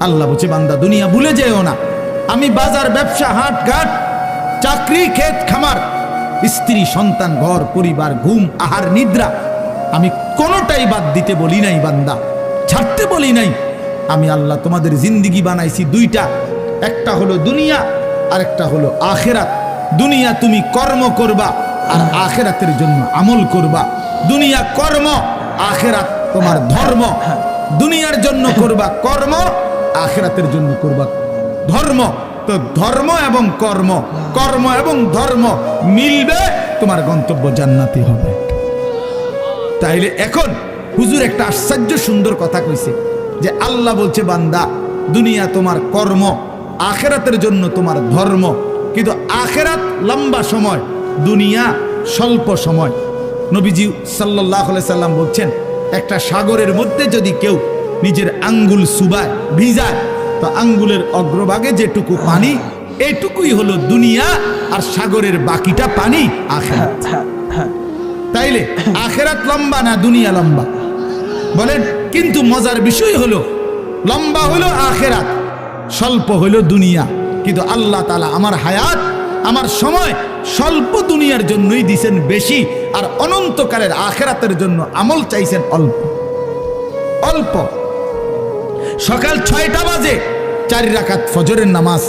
আল্লাহ বলছে, বান্দা, দুনিয়া ভুলে যেও না। আমি বাজার, ব্যবসা, হাট, ঘাট, চাকরি, ক্ষেত, খামার, স্ত্রী, সন্তান, ঘর, পরিবার, ঘুম, আহার, নিদ্রা, আমি কোনোটাই বাদ দিতে বলি নাই, বান্দা। ছাড়তে বলি নাই। আমি আল্লাহ তোমাদের জিন্দিগি বানাইছি দুইটা। একটা হলো দুনিয়া আর একটা হলো আখেরাত। দুনিয়া তুমি কর্ম করবা আর আখেরাতের জন্য আমল করবা। দুনিয়া কর্ম, আখেরাত তোমার ধর্ম। দুনিয়ার জন্য করবা কর্ম আখেরাতের জন্য করবা। ধর্ম, তো ধর্ম এবং কর্ম কর্ম এবং ধর্ম মিলবে, তোমার গন্তব্য জান্নাতি হবে। তাইলে এখন হুজুর একটা আশ্চর্য সুন্দর কথা কইছে, যে আল্লাহ বলছে, বান্দা, দুনিয়া তোমার কর্ম, আখেরাতের জন্য তোমার ধর্ম, কিন্তু আখেরাত লম্বা সময়, দুনিয়া স্বল্প সময়। নবীজি সাল্লাহ সাল্লাম বলছেন, একটা সাগরের মধ্যে যদি কেউ নিজের আঙ্গুল সুবায় ভিজায়। তো আঙ্গুলের অগ্রভাগে যেটুকু পানি, এটুকুই হলো দুনিয়া আর সাগরের বাকিটা পানি, আখেরাত। তাইলে আখেরাত লম্বা না দুনিয়া লম্বা? বলেন, কিন্তু মজার বিষয় হলো, লম্বা হলো আখেরাত, স্বল্প হলো দুনিয়া। কিন্তু আল্লাহ তালা আমার হায়াত, আমার সময় স্বল্প দুনিয়ার জন্যই দিছেন বেশি, আর অনন্তকালের আখেরাতের জন্য আমল চাইছেন অল্প। অল্প। সকাল ছয়টা বাজে, চারি রাকাত ফজরের নামাজ।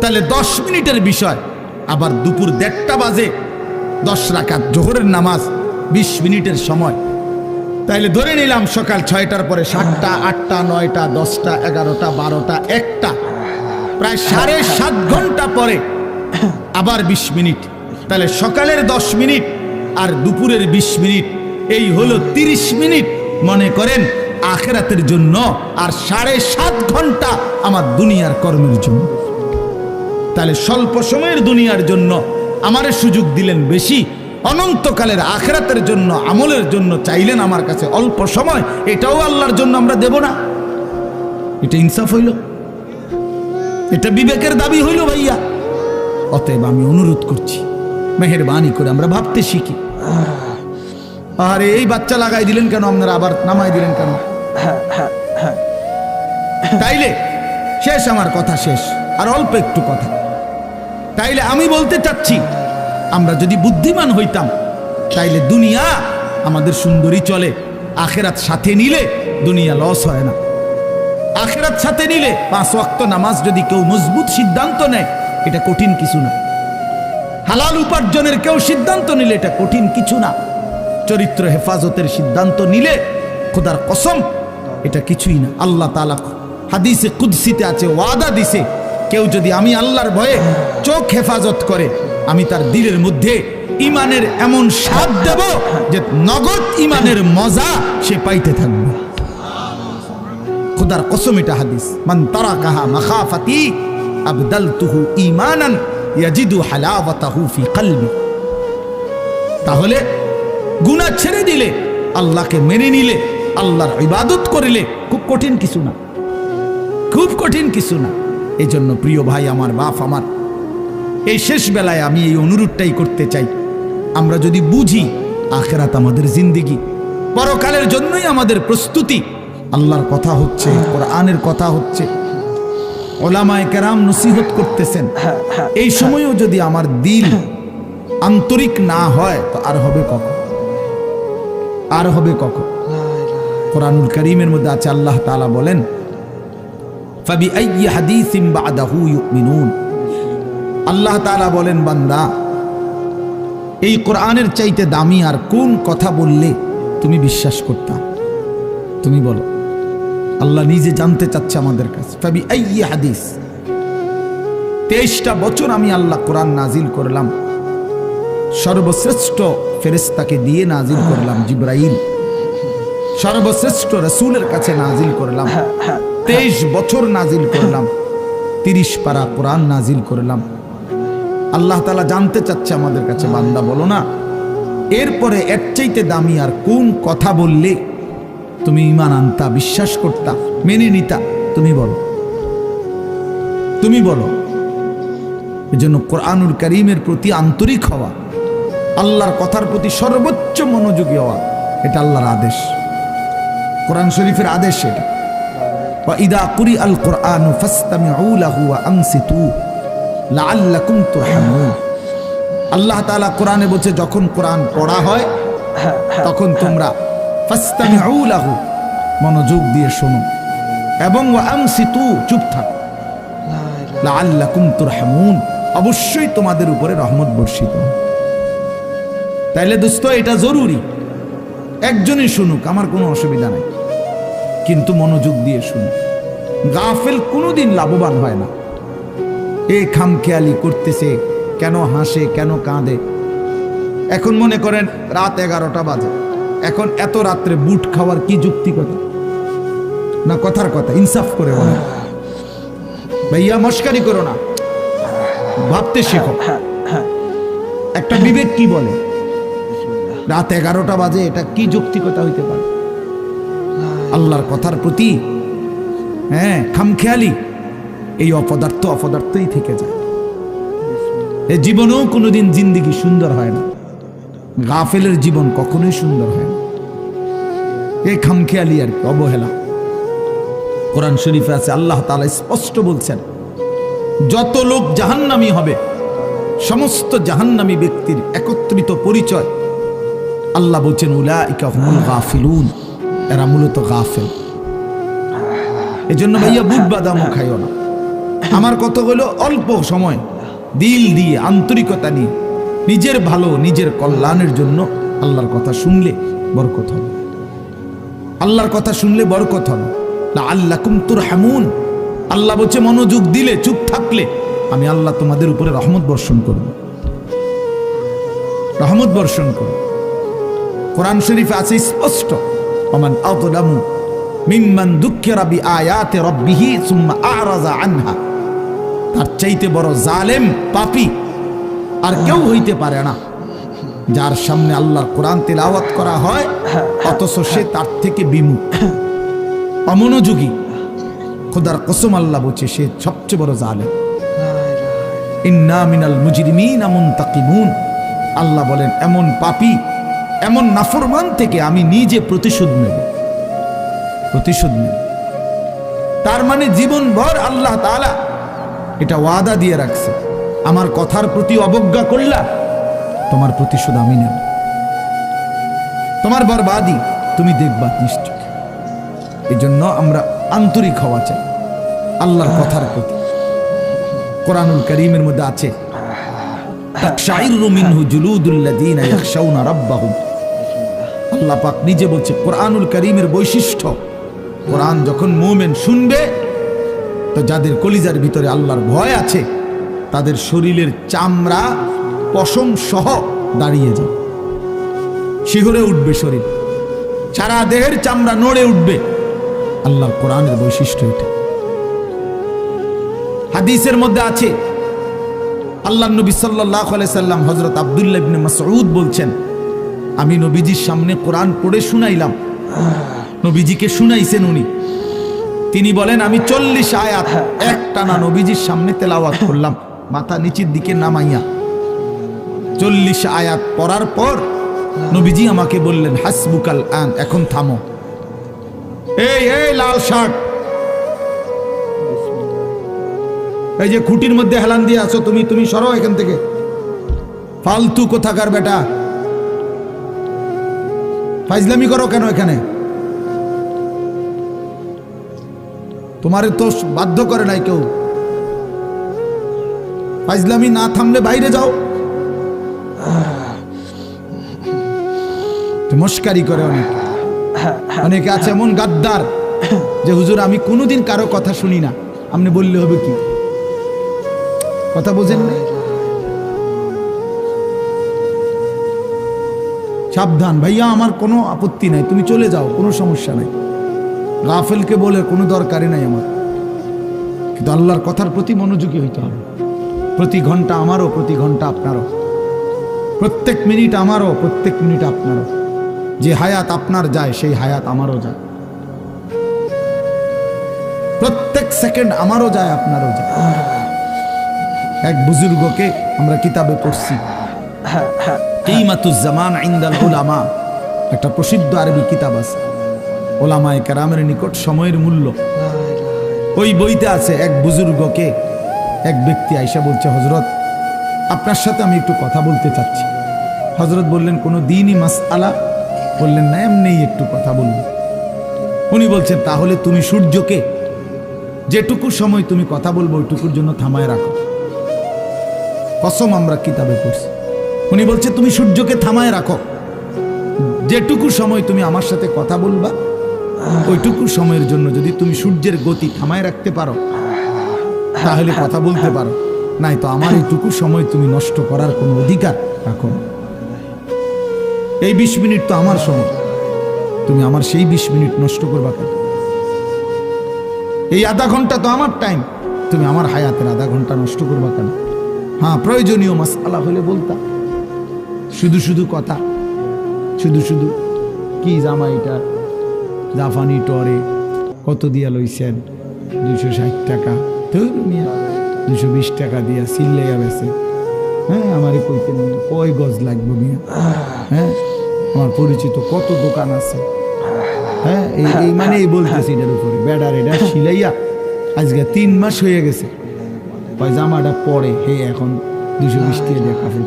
তাহলে দশ মিনিটের বিষয়, আবার দুপুর দেড়টা বাজে, দশ রাকাত জোহরের নামাজ, বিশ মিনিটের সময়। তাইলে ধরে নিলাম সকাল ছয়টার পরে সাতটা, আটটা, নয়টা, দশটা, এগারোটা, বারোটা, একটা। প্রায় সাড়ে সাত ঘণ্টা পরে আবার বিশ মিনিট। তাহলে সকালের দশ মিনিট আর দুপুরের বিশ মিনিট, এই হলো তিরিশ মিনিট। মনে করেন আখেরাতের জন্য আর সাড়ে সাত ঘণ্টা আমার দুনিয়ার কর্মের জন্য। তাহলে স্বল্প সময়ের দুনিয়ার জন্য আমারে সুযোগ দিলেন বেশি, অনন্তকালের আখেরাতের জন্য, আমলের জন্য চাইলেন আমার কাছে অল্প সময়, এটাও আল্লাহর জন্য আমরা দেব না। এটা ইনসাফ হইল। এটা বিবেকের দাবি হইল ভাইয়া। অতএব আমি অনুরোধ করছি, মেহরবানি করে আমরা ভাবতে শিখি। আরে এই বাচ্চা লাগাই দিলেন কেন? আপনারা আবার নামাই দিলেন কেন? তাইলে শেষ আমার কথা শেষ, আর অল্প একটু কথা। তাইলে আমি বলতে চাচ্ছি, আমরা যদি বুদ্ধিমান হইতাম, তাইলে দুনিয়া আমাদের সুন্দরী চলে, আখেরাত সাথে নিলে দুনিয়া লস হয় না। আখেরাত সাথে নিলে পাঁচ ওয়াক্ত নামাজ যদি কেউ মজবুত সিদ্ধান্ত নেয়, এটা কঠিন কিছু না। হালাল উপার্জনের কেউ সিদ্ধান্ত নিলে এটা কঠিন কিছু না। চরিত্র হেফাজতের সিদ্ধান্ত নিলে খোদার কসম এটা কিছুই না। আল্লাহ তালা হাদিসে, কুদ্সিতে আছে, ওয়াদা দিছে, কেউ যদি আমি আল্লাহর ভয়ে চোখ হেফাজত করে, আমি তার দিলের মধ্যে ইমানের এমন স্বাদ দেব যে নগদ ইমানের মজা সে পাইতে থাকবে। খুদার কসম এটা হাদিস। মান তারা কাহা মাখাফাতি আবদাল তুহু ইমানান ইয়াজিদু হালাওয়াতাহু ফি কলবি। তাহলে গুনাহ ছেড়ে দিলে, আল্লাহকে মেনে নিলে আল্লাহর ইবাদত করিলে খুব কঠিন কিছু না। খুব কঠিন কিছু না। এই জন্য প্রিয় ভাই, আমার বাপ, আমার, এই শেষ বেলায় আমি এই অনুরোধটাই করতে চাই। আমরা যদি বুঝি আখেরাত আমাদের জিন্দিগি, পরকালের জন্যই আমাদের প্রস্তুতি। আল্লাহর কথা হচ্ছে, কোরআনের কথা হচ্ছে। ওলামায় কেরাম নসিহত করতেছেন। এই সময়ও যদি আমার দিল আন্তরিক না হয়, তো আর হবে কখন? আর হবে কখন? কোরআনুল করিমের মধ্যে আছে, আল্লাহ তাআলা বলেন আল্লাহ তাআলা বলেন, বান্দা, এই কোরআনের চাইতে দামি আর কোন কথা বললে তুমি বিশ্বাস করতা? তুমি বলো। আল্লাহ নিজে জানতে চাচ্ছে আমাদের কাছে ফাবি হাদিস। তেইশটা বছর আমি আল্লাহ কোরআন নাজিল করলাম। সর্বশ্রেষ্ঠ ফেরেস্তাকে দিয়ে নাজিল করলাম জিব্রাইল। সর্বশ্রেষ্ঠ রসুলের কাছে নাজিল করলাম। তেইশ বছর নাজিল করলাম। তিরিশ পারা কোরআন নাজিল করলাম। আল্লাহ তালা জানতে চাচ্ছে আমাদের কাছে বান্দা বলো না। এরপরে এর চাইতে দামি আর কোন কথা বললে তুমি ইমান আনতা বিশ্বাস করতা মেনে নিতা তুমি বলো। তুমি বলো। এজন্য কোরআনুল করিমের প্রতি আন্তরিক হওয়া আল্লাহর কথার প্রতি সর্বোচ্চ মনোযোগী হওয়া এটা আল্লাহর আদেশ। কোরআন শরীফের আদেশ সেটা। কুরি আল কোরআন আল্লাহ তালা কোরআনে বলছে, যখন কোরআন পড়া হয়, তখন তোমরা মনোযোগ দিয়ে শোনো এবং ওয়াংসিতু চুপ থাকো। অবশ্যই তোমাদের উপরে রহমত বর্ষিত তাইলে দোস্ত, এটা জরুরি। একজনই শুনুক, আমার কোনো অসুবিধা নাই। কিন্তু মনোযোগ দিয়ে শুনুক গাফেল কোনোদিন লাভবান হয় না। এ খামখেয়ালি করতেছে, কেন হাসে, কেন কাঁদে? এখন মনে করেন রাত এগারোটা বাজে। এখন এত রাত্রে বুট খাওয়ার কি যুক্তিকতা না, কথার কথা, ইনসাফ করে বলে ভাইয়া, মস্কারি করো না। ভাবতে শেখো। একটা বিবেক কি বলে? রাত এগারোটা বাজে, এটা কি যৌক্তিকতা হইতে পারে? আল্লাহর কথার প্রতি হ্যাঁ খামখেয়ালি, এই অপদার্থ অপদার্থই থেকে যায়। এ জীবনেও কোনোদিন জিন্দিগি সুন্দর হয় না। গাফেলের জীবন কখনোই সুন্দর হয় না। এই খামখেয়ালি আর কি, অবহেলা। কোরআন শরীফে আছে, আল্লাহ তাআলা স্পষ্ট বলছেন, যত লোক জাহান্নামী হবে, সমস্ত জাহান্নামী ব্যক্তির একত্রিত পরিচয়, আল্লাহ বলছেন, উলাইকা হুমুল গাফিলুন। এরা মূলত গাফেল। এজন্য ভাইয়া বুট বাদামও খাইও না। আমার কথা হলো অল্প সময় দিল দিয়ে, আন্তরিকতা নিয়ে। নিজের ভালো, নিজের কল্যাণের জন্য আল্লাহর কথা শুনলে বরকত হবে। আল্লাহর কথা শুনলে বরকত হবে। আল্লাহ তুর হামুন আল্লাহ বলছে, মনোযোগ দিলে, চুপ থাকলে আমি আল্লাহ তোমাদের উপরে রহমত বর্ষণ করব। রহমত বর্ষণ করব। কোরআন শরীফে আছে স্পষ্ট ওমান আযলামু মিম্মান দুঃখিরা বিআয়াতি রাব্বিহি সুম্মা আরাজা আনহা তার চাইতে বড় জালেম পাপী আর কেউ হইতে পারে না। যার সামনে আল্লাহর কোরআন তেলাওয়াত করা হয়, অথচ সে তার থেকে বিমুখ। অমনোযোগী। খোদার কসম আল্লাহ বলছে, সে সবচেয়ে বড় জালেম। ইন্না মিনাল মুজরিমিন মুনতাকিমুন। আল্লাহ বলেন, এমন পাপী এমন নাফরমান থেকে আমি নিজে প্রতিশোধ নেব। প্রতিশোধ নেব। তার মানে জীবনভর আল্লাহ তাআলা এটা ওয়াদা দিয়ে রাখছে। আমার কথার প্রতি অবজ্ঞা করলা, তোমার প্রতিশোধ আমি নেব। তোমার বরবাদি, তুমি দেখবা নিশ্চয়। এই জন্য আমরা আন্তরিক হওয়া চাই। আল্লাহর কথার প্রতি। কোরআনুল করিমের মধ্যে আছে, তাকশাইরু মিনহু জুলুদুল্লাযীনা ইয়াখশাউনা রাব্বাহুম। আল্লাহ পাক নিজে বলছে, কোরআনুল করিমের বৈশিষ্ট্য। কোরআন যখন মোমেন শুনবে, তো যাদের কলিজার ভিতরে আল্লাহর ভয় আছে, তাদের শরীরের চামড়া পশম সহ দাঁড়িয়ে যায় শিহরে উঠবে শরীর। সারা দেহের চামড়া নড়ে উঠবে। আল্লাহর কোরআনের বৈশিষ্ট্য এটা। হাদিসের মধ্যে আছে আল্লাহ নবী সাল্লাহ সাল্লাম হজরত আবদুল্লাহ ইবনে মাসউদ বলছেন আমি নবীজির সামনে কোরআন পড়ে শুনাইলাম। নবীজিকে শুনাইছেন উনি। তিনি বলেন, আমি চল্লিশ আয়াত এক টানা নবীজির সামনে তেলাওয়াত করলাম, মাথা নিচের দিকে নামাইয়া। চল্লিশ আয়াত পড়ার পর নবীজি আমাকে বললেন, হাসবুকাল আন, এখন থামো। এই এই লাল শার্ট। এই যে খুঁটির মধ্যে হেলান দিয়ে আছো, তুমি তুমি সরো এখান থেকে। ফালতু কোথাকার বেটা। ফাইজলামি করো কেন এখানে? তোমার তো বাধ্য করে নাই কেউ। ফাইজলামি না থামলে বাইরে যাও। মস্কারি করে অনেক। অনেকে আছে এমন গাদ্দার যে, হুজুর, আমি কোনোদিন কারও কথা শুনি না। আপনি বললে হবে কি? কথা বোঝেন না সাবধান, ভাইয়া, আমার কোনো আপত্তি নাই, তুমি চলে যাও, কোনো সমস্যা নাই। রাফেলকে বলে, কোনো দরকারই নাই আমার। কিন্তু আল্লাহর কথার প্রতি মনোযোগী হইতে হবে। প্রতি ঘণ্টা আমারও, প্রতি ঘণ্টা আপনারও। প্রত্যেক মিনিট আমারও, প্রত্যেক মিনিট আপনারও। যে হায়াত আপনার যায়, সেই হায়াত আমারও যায়। প্রত্যেক সেকেন্ড আমারও যায়, আপনারও যায়। এক বুজুর্গকে আমরা কিতাবে পড়ছি। একটা প্রসিদ্ধ আরবি কিতাব আছে। ওলামায়ে কেরামের নিকট সময়ের মূল্য। ওই বইতে আছে এক বুজুর্গকে এক ব্যক্তি আইসা বলছে হজরত আপনার সাথে আমি একটু কথা বলতে চাচ্ছি। হজরত বললেন, কোনো দিনই মাস আলা বললেন, না এমনি একটু কথা বলব। উনি বলছেন, তাহলে তুমি সূর্যকে যেটুকু সময় তুমি কথা বলব, ওইটুকুর জন্য থামায় রাখো। কসম আমরা কিতাবে পড়ছি। উনি বলছে, তুমি সূর্যকে থামায় রাখো। যেটুকু সময় তুমি আমার সাথে কথা বলবা, ওইটুকু সময়ের জন্য যদি তুমি সূর্যের গতি থামায় রাখতে পারো, তাহলে কথা বলতে পারো। নাই তো আমার এইটুকু সময় তুমি নষ্ট করার কোনো অধিকার রাখো এই বিশ মিনিট তো আমার সময়। তুমি আমার সেই বিশ মিনিট নষ্ট করবা কেন? এই আধা ঘণ্টা তো আমার টাইম তুমি আমার হায়াতের আধা ঘণ্টা নষ্ট করবা কেন? হ্যাঁ প্রয়োজনীয় মাসালা হলে বলতা। শুধু শুধু কথা। শুধু শুধু, কি জামা এটা জাফানি টরে কত দিয়া লইছেন? দুশো ষাট টাকা। দুশো বিশ টাকা দিয়া সিল্লাইয়া বেছে হ্যাঁ আমারে কইতেন কয় গজ লাগবে মিয়া? হ্যাঁ আমার পরিচিত কত দোকান আছে? হ্যাঁ এই মানে এই বলতেছি এটার উপরে। বেড়ার এটা সিলাইয়া আজকে তিন মাস হয়ে গেছে। জামাটা পরে, হে এখন দুশো বিশ টাকা দিয়ে কাপড়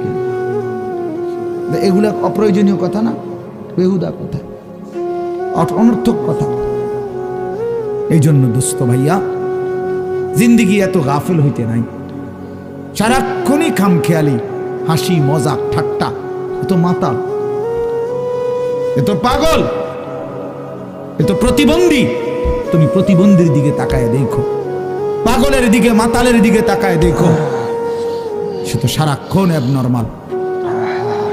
এগুলা অপ্রয়োজনীয় কথা না, বেহুদা কথা। অনর্থক কথা। এই জন্য দোস্ত ভাইয়া, জিন্দিগি এত গাফিল হইতে নাই। সারাক্ষণই খামখেয়ালি, হাসি, মজাক, ঠাট্টা এত মাতাল। এত পাগল। এত প্রতিবন্ধী। তুমি প্রতিবন্ধীর দিকে তাকায় দেখো। পাগলের দিকে, মাতালের দিকে তাকায় দেখো। সে তো সারাক্ষণ নর্মাল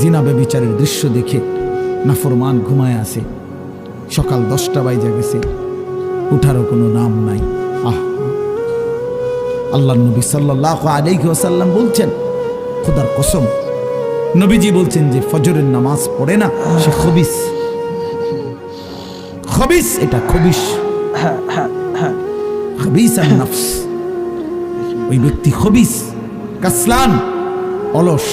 জিনাবে বিচারের দৃশ্য দেখে নাফরমান ঘুমায় আসে সকাল দশটা বাইজা গেছে। উঠারও কোনো নাম নাই। আহ আল্লাহ নবী সাল্লাহ আলাইহি ওয়াসাল্লাম বলছেন, খোদার কসম। নবীজি বলছেন যে, ফজরের নামাজ পড়ে না, সে খবিস। খবিস, এটা খবিস। খবিস নফস। ওই ব্যক্তি খবিস, কাসলান, অলস।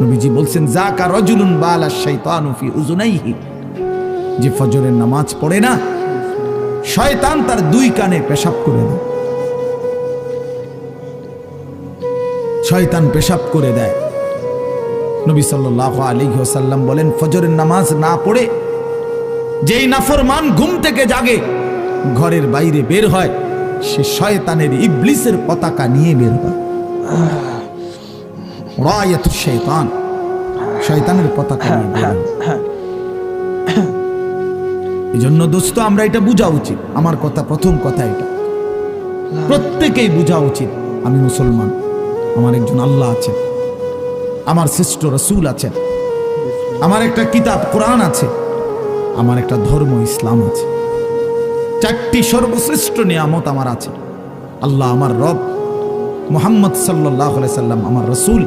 নবীজি বলছেন জাকা রজুলুন বালা শাইতানু ফি উজুনাইহি। যে ফজরের নামাজ পড়ে না, শয়তান তার দুই কানে পেশাব করে দেয়। শয়তান পেশাব করে দেয়। নবী সাল্লাহ আলী ওসাল্লাম বলেন, ফজরের নামাজ না পড়ে যেই নাফরমান ঘুম থেকে জাগে, ঘরের বাইরে বের হয়, সে শয়তানের ইবলিসের পতাকা নিয়ে বের হয়। শয়তানের পতাকা নিয়ে বের হয়। এই জন্য দোস্ত আমরা এটা বোঝা উচিত। আমার কথা প্রথম কথা এটা। প্রত্যেকেই বোঝা উচিত আমি মুসলমান। আমার একজন আল্লাহ আছেন। আমার শ্রেষ্ঠ রসুল আছেন। আমার একটা কিতাব কোরআন আছে। আমার একটা ধর্ম ইসলাম আছে। চারটি সর্বশ্রেষ্ঠ নিয়ামত আমার আছে। আল্লাহ আমার রব। মোহাম্মদ সাল্লাহ সাল্লাম আমার রসুল।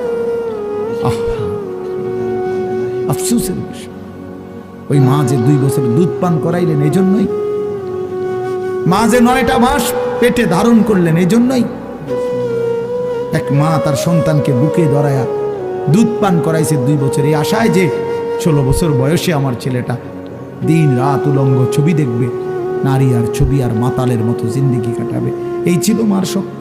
আফসোসের বিষয়। ওই মা যে দুই বছর দুধ পান করাইলেন এই জন্যই মা যে নয়টা মাস পেটে ধারণ করলেন এই জন্যই এক মা তার সন্তানকে বুকে ধরায়া দুধ পান করাইছে দুই বছর। এই আশায় যে ষোলো বছর বয়সে আমার ছেলেটা দিন রাত উলঙ্গ ছবি দেখবে, নারী আর ছবি আর মাতালের মতো জিন্দিগি কাটাবে। এই ছিল মার স্বপ্ন।